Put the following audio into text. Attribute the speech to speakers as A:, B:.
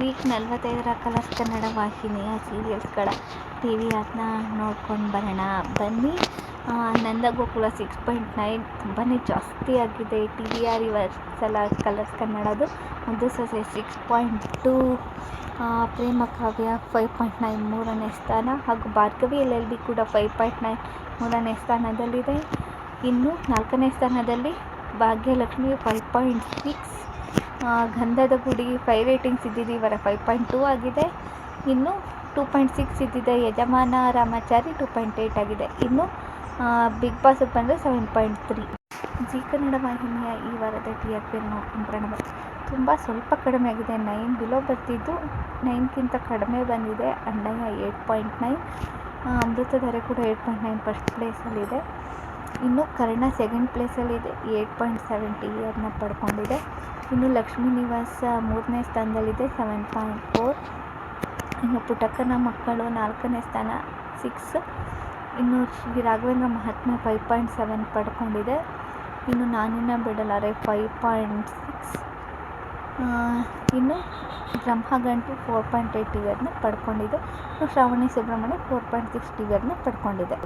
A: Weak ನಲ್ವತ್ತೈದರ colours Kannada ವಾಹಿನಿಯ ಸೀರಿಯಲ್ಸ್ಗಳ T V ಅದನ್ನ ನೋಡ್ಕೊಂಡು ಬರೋಣ. ಬನ್ನಿ ನಂದಗೋಕುಲ ಸಿಕ್ಸ್ ಪಾಯಿಂಟ್ ನೈನ್ ತುಂಬಾ ಜಾಸ್ತಿ ಆಗಿದೆ. ಟಿ ವಿ ಆರ್ ಇವರ್ ಸಲ Colors ಕನ್ನಡದು. Muddu Sose six point two Prema Kavya five point nine ಮೂರನೇ ಸ್ಥಾನ ಹಾಗೂ ಭಾರ್ಗವಿ ಎಲ್ ಎಲ್ ಬಿ ಕೂಡ ಫೈವ್ ಪಾಯಿಂಟ್ ನೈನ್ ಮೂರನೇ ಸ್ಥಾನದಲ್ಲಿದೆ. ಇನ್ನು ನಾಲ್ಕನೇ ಸ್ಥಾನದಲ್ಲಿ ಭಾಗ್ಯಲಕ್ಷ್ಮಿ ಫೈವ್ ಪಾಯಿಂಟ್ ಸಿಕ್ಸ್ ಗಂಧದ ಗುಡಿ ಫೈವ್ ರೇಟಿಂಗ್ಸ್ ಇದ್ದಿದ್ದು ಇವರ ಫೈವ್ ಪಾಯಿಂಟ್ ಟೂ ಆಗಿದೆ. ಇನ್ನು ಟೂ ಪಾಯಿಂಟ್ ಸಿಕ್ಸ್ ಇದ್ದಿದೆ ಯಜಮಾನ ರಾಮಾಚಾರಿ ಟೂ ಪಾಯಿಂಟ್ ಏಯ್ಟ್ ಆಗಿದೆ. ಇನ್ನು ಬಿಗ್ ಬಾಸ್ ಬಂದರೆ seven point three Zee Kannada ವಾಹಿನಿಯ ಈ ವಾರದ ಟಿ ಆರ್ ಪಿ ನೋಡ್ಕೊಂಡ್ರೆ ತುಂಬ ಸ್ವಲ್ಪ ಕಡಿಮೆ ಆಗಿದೆ. ನೈನ್ ಬಿಲೋ ಬರ್ತಿದ್ದು ನೈನ್ಗಿಂತ ಕಡಿಮೆ ಬಂದಿದೆ. ಅಂಡಯ್ಯ ಏಯ್ಟ್ ಪಾಯಿಂಟ್ ನೈನ್ ಅಮೃತಧಾರೆ ಕೂಡ ಏಯ್ಟ್ ಪಾಯಿಂಟ್ ನೈನ್ ಫಸ್ಟ್ ಪ್ಲೇಸಲ್ಲಿದೆ ಇನ್ನು ಕರ್ಣ ಸೆಕೆಂಡ್ ಪ್ಲೇಸಲ್ಲಿದೆ ಏಯ್ಟ್ ಪಾಯಿಂಟ್ ಸೆವೆಂಟಿ ಅದನ್ನ ಪಡ್ಕೊಂಡಿದೆ. ಇನ್ನು ಲಕ್ಷ್ಮೀ ನಿವಾಸ ಮೂರನೇ ಸ್ಥಾನದಲ್ಲಿದೆ ಸೆವೆನ್ ಪಾಯಿಂಟ್ ಫೋರ್ ಇನ್ನು ಪುಟಕ್ಕನ ಮಕ್ಕಳು ನಾಲ್ಕನೇ ಸ್ಥಾನ ಸಿಕ್ಸ್ ಇನ್ನು Shri Raghavendra Mahatme five point seven ಪಡ್ಕೊಂಡಿದೆ. ಇನ್ನು Naaninna Bidalaare five point six ಇನ್ನು ಬ್ರಹ್ಮಗಂಟು ಫೋರ್ ಪಾಯಿಂಟ್ ಏಯ್ಟ್ ಟಿವಿಯರ್ನ ಪಡ್ಕೊಂಡಿದೆ. ಇನ್ನು Shravani Subramanya four point six ಟಿವಿಯರ್ನ ಪಡ್ಕೊಂಡಿದೆ.